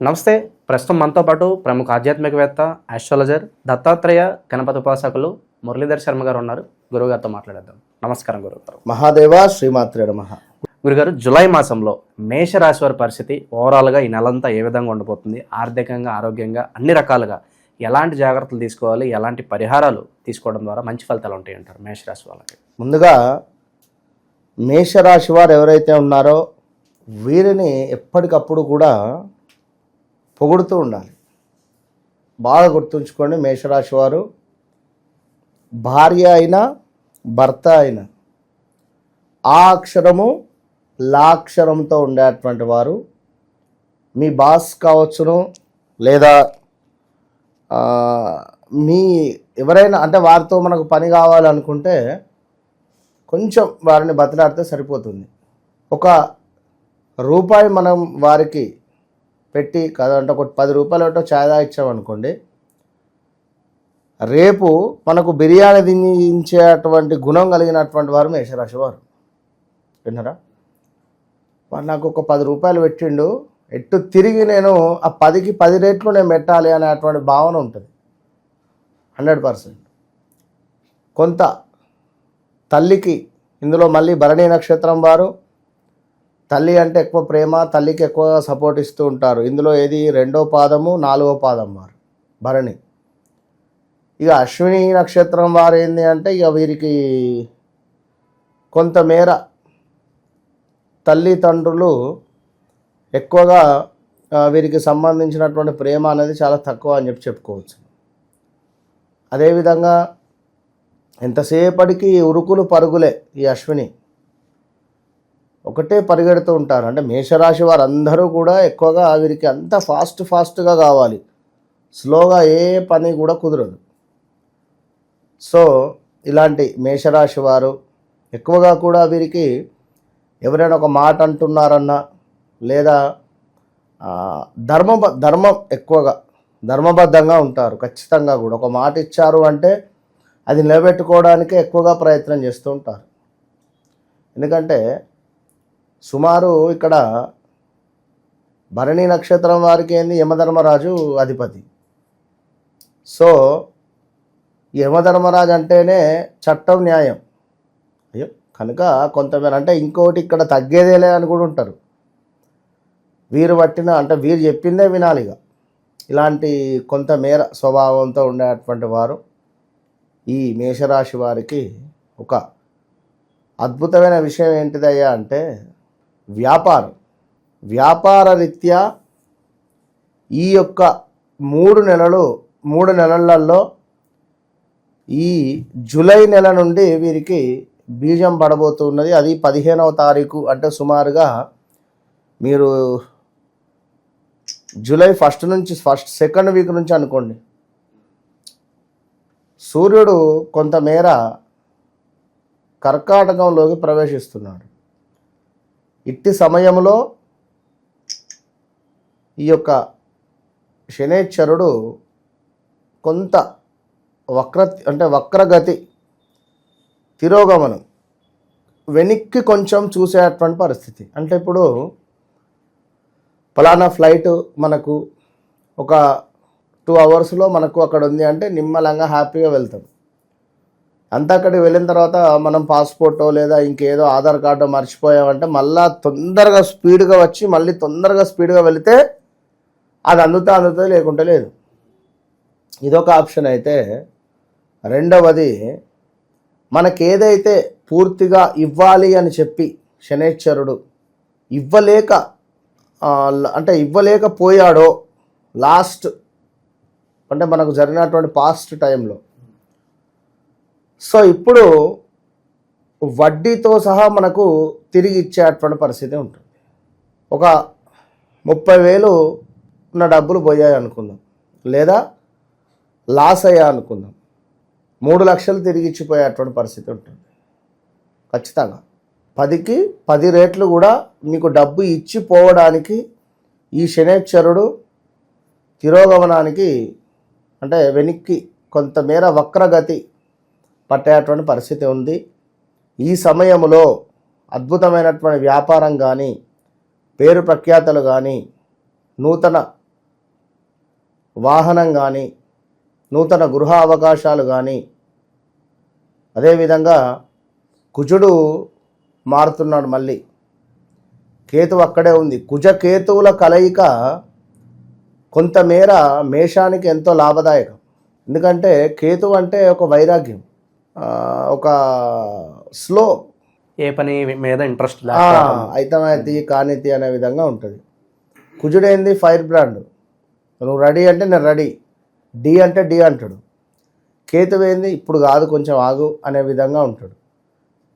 నమస్తే. ప్రస్తుతం మనతో పాటు ప్రముఖ ఆధ్యాత్మికవేత్త ఆస్ట్రాలజర్ దత్తాత్రేయ గణపతి ఉపాసకులు మురళీధర్ శర్మ గారు ఉన్నారు. గురువుగారితో మాట్లాడేద్దాం. నమస్కారం గురుగారు మహాదేవ శ్రీమాత్రే నమ. గురుగారు జూలై మాసంలో మేషరాశి వారి పరిస్థితి ఓవరాల్గా ఈ నెలంతా ఏ విధంగా ఉండబోతుంది ఆర్థికంగా ఆరోగ్యంగా అన్ని రకాలుగా ఎలాంటి జాగ్రత్తలు తీసుకోవాలి? ఎలాంటి పరిహారాలు తీసుకోవడం ద్వారా మంచి ఫలితాలు ఉంటాయి అంటారు మేషరాశి వాళ్ళకి. ముందుగా మేషరాశి వారు ఎవరైతే ఉన్నారో వీరిని ఎప్పటికప్పుడు కూడా పొగుడుతూ ఉండాలి. బాగా గుర్తుంచుకోండి మేషరాశి వారు. భార్య అయినా భర్త అయినా ఆ అక్షరము లాక్షరంతో ఉండేటువంటి వారు మీ బాస్ కావచ్చును లేదా మీ ఎవరైనా అంటే వారితో మనకు పని కావాలనుకుంటే కొంచెం వారిని బతిలాడితే సరిపోతుంది. ఒక రూపాయి మనం వారికి పెట్టి కదంటే ఒక పది రూపాయలు ఒకటో ఛాయ్ ఇచ్చామనుకోండి రేపు మనకు బిర్యానీ దించేటువంటి గుణం కలిగినటువంటి వారు మేషరాశి వారు. విన్నారా? వాడు నాకు ఒక పది రూపాయలు పెట్టిండు ఎట్టు తిరిగి నేను ఆ పదికి పది రేట్లు నేను పెట్టాలి అనేటువంటి భావన ఉంటుంది. Hundred percent. కొంత తల్లికి ఇందులో మళ్ళీ భరణి నక్షత్రం వారు తల్లి అంటే ఎక్కువ ప్రేమ తల్లికి ఎక్కువ సపోర్ట్ ఇస్తూ ఉంటారు. ఇందులో ఏది? రెండో పాదము నాలుగో పాదం వారు. భరణి. ఇక అశ్విని నక్షత్రం వారు ఏంది అంటే ఇక వీరికి కొంతమేర తల్లిదండ్రులు ఎక్కువగా వీరికి సంబంధించినటువంటి ప్రేమ అనేది చాలా తక్కువ అని చెప్పి చెప్పుకోవచ్చు. అదేవిధంగా ఎంతసేపటికి ఉరుకులు పరుగులే ఈ అశ్విని. ఒకటే పరిగెడుతూ ఉంటారు. అంటే మేషరాశి వారందరూ కూడా ఎక్కువగా వీరికి అంత ఫాస్ట్ ఫాస్ట్గా కావాలి. స్లోగా ఏ పని కూడా కుదరదు. సో ఇలాంటి మేషరాశి వారు ఎక్కువగా కూడా వీరికి ఎవరైనా ఒక మాట అంటున్నారన్నా లేదా ధర్మ ధర్మం ఎక్కువగా ధర్మబద్ధంగా ఉంటారు. ఖచ్చితంగా కూడా ఒక మాట ఇచ్చారు అంటే అది నిలబెట్టుకోవడానికే ఎక్కువగా ప్రయత్నం చేస్తూ ఉంటారు. ఎందుకంటే సుమారు ఇక్కడ భరణి నక్షత్రం వారికి ఏంది? యమధర్మరాజు అధిపతి. సో యమధర్మరాజు అంటేనే చట్టం న్యాయం. అయ్యో కనుక కొంతమేర అంటే ఇంకోటి ఇక్కడ తగ్గేదేలే అని కూడా ఉంటారు. వీరు పట్టిన అంటే వీరు చెప్పిందే వినాలిగా ఇలాంటి కొంతమేర స్వభావంతో ఉండేటువంటి వారు ఈ మేషరాశి వారికి ఒక అద్భుతమైన విషయం ఏంటిదయ్యా అంటే వ్యాపారం. వ్యాపార రీత్యా ఈ యొక్క మూడు నెలలు మూడు నెలలలో ఈ జూలై నెల నుండి వీరికి బీజం పడబోతున్నది అది పదిహేనవ తారీఖు అంటే సుమారుగా మీరు జూలై ఫస్ట్ నుంచి ఫస్ట్ సెకండ్ వీక్ నుంచి అనుకోండి. సూర్యుడు కొంతమేర కర్కాటకంలోకి ప్రవేశిస్తున్నాడు. ఇట్టి సమయంలో ఈ యొక్క శనేశ్వరుడు కొంత వక్ర అంటే వక్రగతి తిరోగమనం వెనక్కి కొంచెం చూసేటువంటి పరిస్థితి. అంటే ఇప్పుడు ఫలానా ఫ్లైట్ మనకు ఒక టూ అవర్స్లో మనకు అక్కడ ఉంది అంటే నిమ్మలంగా హ్యాపీగా వెళ్తాం. అంతా అక్కడికి వెళ్ళిన తర్వాత మనం పాస్పోర్టో లేదా ఇంకేదో ఆధార్ కార్డో మర్చిపోయామంటే మళ్ళా తొందరగా స్పీడ్గా వచ్చి మళ్ళీ తొందరగా స్పీడ్గా వెళితే అది అందుతా అందుతా లేకుంటే లేదు. ఇదొక ఆప్షన్ అయితే. రెండవది మనకి ఏదైతే పూర్తిగా ఇవ్వాలి అని చెప్పి శనేశ్వరుడు ఇవ్వలేక అంటే ఇవ్వలేకపోయాడో లాస్ట్ అంటే మనకు జరిగినటువంటి పాస్ట్ టైంలో సో ఇప్పుడు వడ్డీతో సహా మనకు తిరిగి ఇచ్చేటువంటి పరిస్థితి ఉంటుంది. ఒక ముప్పై వేలు ఉన్న డబ్బులు పోయాయి అనుకుందాం. లేదా లాస్ అయ్యా అనుకుందాం. మూడు లక్షలు తిరిగి ఇచ్చిపోయేటువంటి పరిస్థితి ఉంటుంది. ఖచ్చితంగా. పదికి పది రేట్లు కూడా మీకు డబ్బు ఇచ్చిపోవడానికి ఈ శనేశ్వరుడు తిరోగమనానికి అంటే వెనక్కి కొంతమేర వక్రగతి పట్టేటువంటి పరిస్థితి ఉంది. ఈ సమయంలో అద్భుతమైనటువంటి వ్యాపారం కానీ పేరు ప్రఖ్యాతలు కానీ నూతన వాహనం కానీ నూతన గృహ అవకాశాలు కానీ అదేవిధంగా కుజుడు మారుతున్నాడు మళ్ళీ. కేతువు అక్కడే ఉంది. కుజ కేతువుల కలయిక కొంతమేర మేషానికి ఎంతో లాభదాయకం. ఎందుకంటే కేతువు అంటే ఒక వైరాగ్యం. ఒక స్లో. ఏ పని మీద ఇంట్రెస్ట్ అయితమైతి కానితి అనే విధంగా ఉంటుంది. కుజుడేంది? Fire brand. నువ్వు రెడీ అంటే నేను రెడీ. డి అంటే డి అంటాడు. కేతువు ఏంది ఇప్పుడు కాదు కొంచెం ఆగు అనే విధంగా ఉంటాడు.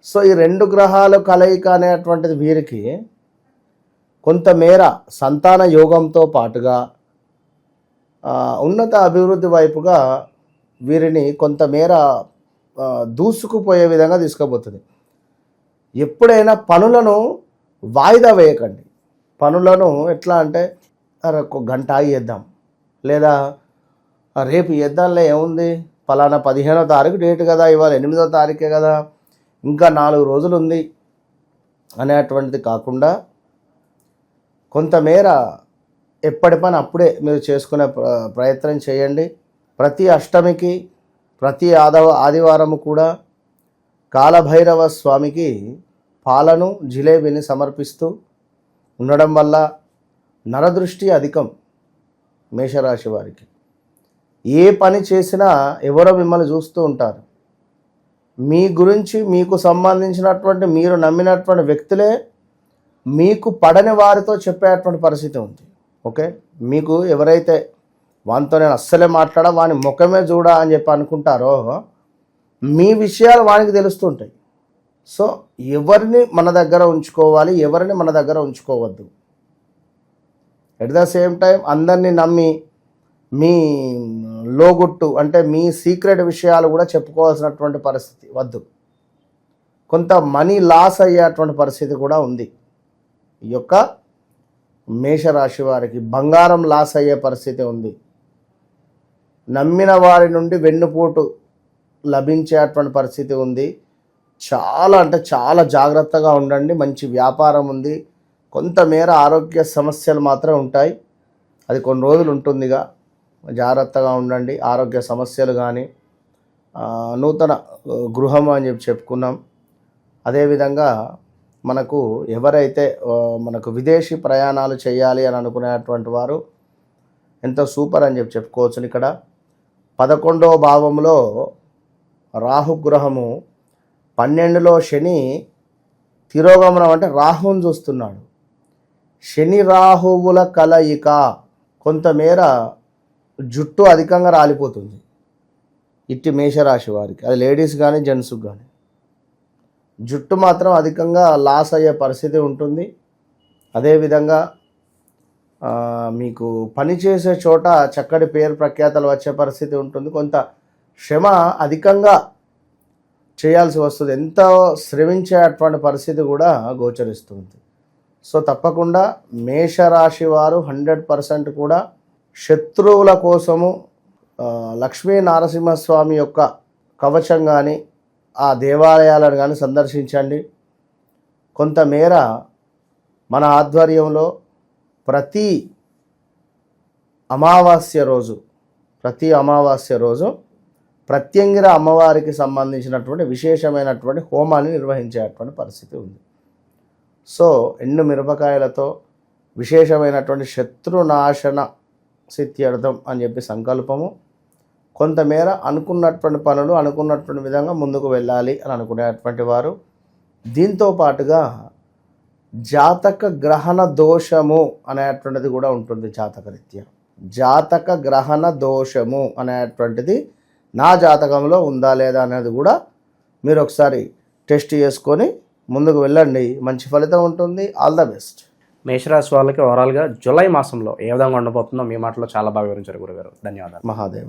సో ఈ రెండు గ్రహాలు కలయిక అనేటువంటిది వీరికి కొంతమేర సంతాన యోగంతో పాటుగా ఉన్నత అభివృద్ధి వైపుగా వీరిని కొంతమేర దూసుకుపోయే విధంగా తీసుకుపోతుంది. ఎప్పుడైనా పనులను వాయిదా వేయకండి. పనులను ఎట్లా అంటే ఒక గంట ఇద్దాం లేదా రేపు ఇద్దాంలే ఏముంది? ఫలానా పదిహేనో తారీఖు డేట్ కదా ఇవాళ ఎనిమిదో తారీఖే కదా ఇంకా నాలుగు రోజులు ఉంది అనేటువంటిది కాకుండా కొంతమేర ఎప్పటి పని అప్పుడే మీరు చేసుకునే ప్ర- ప్రయత్నం చేయండి. ప్రతి అష్టమికి ప్రతి ఆదవ ఆదివారము కూడా కాలభైరవ స్వామికి పాలను జిలేబీని సమర్పిస్తూ ఉండడం వల్ల నరదృష్టి అధికం మేషరాశి వారికి. ఏ పని చేసినా ఎవరో మిమ్మల్ని చూస్తూ ఉంటారు. మీ గురించి మీకు సంబంధించినటువంటి మీరు నమ్మినటువంటి వ్యక్తులే మీకు పడని వారితో చెప్పేటువంటి పరిస్థితి ఉంది. ఓకే? మీకు ఎవరైతే వానితో నేను అస్సలే మాట్లాడా వాని ముఖమే చూడా అని చెప్పి అనుకుంటారో మీ విషయాలు వానికి తెలుస్తుంటాయి. సో ఎవరిని మన దగ్గర ఉంచుకోవాలి ఎవరిని మన దగ్గర ఉంచుకోవద్దు. ఎట్ ద సేమ్ టైం అందరినీ నమ్మి మీ లోగుట్టు అంటే మీ సీక్రెట్ విషయాలు కూడా చెప్పుకోవాల్సినటువంటి పరిస్థితి వద్దు. కొంత మనీ లాస్ అయ్యేటువంటి పరిస్థితి కూడా ఉంది. ఈ యొక్క మేషరాశి వారికి బంగారం లాస్ అయ్యే పరిస్థితి ఉంది. నమ్మిన వారి నుండి వెన్నుపోటు లభించేటువంటి పరిస్థితి ఉంది. చాలా అంటే చాలా జాగ్రత్తగా ఉండండి. మంచి వ్యాపారం ఉంది. కొంతమేర ఆరోగ్య సమస్యలు మాత్రం ఉంటాయి. అది కొన్ని రోజులు ఉంటుందిగా. జాగ్రత్తగా ఉండండి. ఆరోగ్య సమస్యలు కానీ నూతన గృహం అని చెప్పి చెప్పుకున్నాం. అదేవిధంగా మనకు ఎవరైతే మనకు విదేశీ ప్రయాణాలు చేయాలి అని అనుకునేటువంటి వారు ఎంతో సూపర్ అని చెప్పి చెప్పుకోవచ్చు ఇక్కడ. పదకొండవ భావంలో రాహుగ్రహము పన్నెండులో శని తిరోగమనం అంటే రాహువుని చూస్తున్నాడు. శని రాహువుల కలయిక కొంతమేర జుట్టు అధికంగా రాలిపోతుంది. ఇట్టి మేషరాశి వారికి అది లేడీస్ కానీ జెంట్స్కి కానీ జుట్టు మాత్రం అధికంగా లాస్ అయ్యే పరిస్థితి ఉంటుంది. అదేవిధంగా మీకు పని చేసే చోట చక్కటి పేరు ప్రఖ్యాతలు వచ్చే పరిస్థితి ఉంటుంది. కొంత శ్రమ అధికంగా చేయాల్సి వస్తుంది. ఎంతో శ్రమించేటువంటి పరిస్థితి కూడా గోచరిస్తుంది. సో తప్పకుండా మేషరాశి వారు హండ్రెడ్ పర్సెంట్ కూడా శత్రువుల కోసము లక్ష్మీ నరసింహస్వామి యొక్క కవచం కానీ ఆ దేవాలయాలను కానీ సందర్శించండి. కొంతమేర మన ఆధ్వర్యంలో ప్రతి అమావాస్య రోజు ప్రతి అమావాస్య రోజు ప్రత్యంగిర అమ్మవారికి సంబంధించినటువంటి విశేషమైనటువంటి హోమాన్ని నిర్వహించేటువంటి పరిస్థితి ఉంది. సో ఎండు మిరపకాయలతో విశేషమైనటువంటి శత్రునాశన సిత్యర్థం అని చెప్పి సంకల్పము. కొంతమేర అనుకున్నటువంటి పనులు అనుకున్నటువంటి విధంగా ముందుకు వెళ్ళాలి అని అనుకునేటువంటి వారు. దీంతో పాటుగా జాతక గ్రహణ దోషము అనేటువంటిది కూడా ఉంటుంది జాతక రీత్యా జాతక గ్రహణ దోషము అనేటువంటిది నా జాతకంలో ఉందా లేదా అనేది కూడా మీరు ఒకసారి టెస్ట్ చేసుకొని ముందుకు వెళ్ళండి. మంచి ఫలితం ఉంటుంది. All the best. మేషరాశి వాళ్ళకి ఓవరాల్గా జూలై మాసంలో ఏ విధంగా ఉండబోతుందో మీ మాటలో చాలా బాగా వివరించారు గురుగారు. ధన్యవాదాలు. మహాదేవ.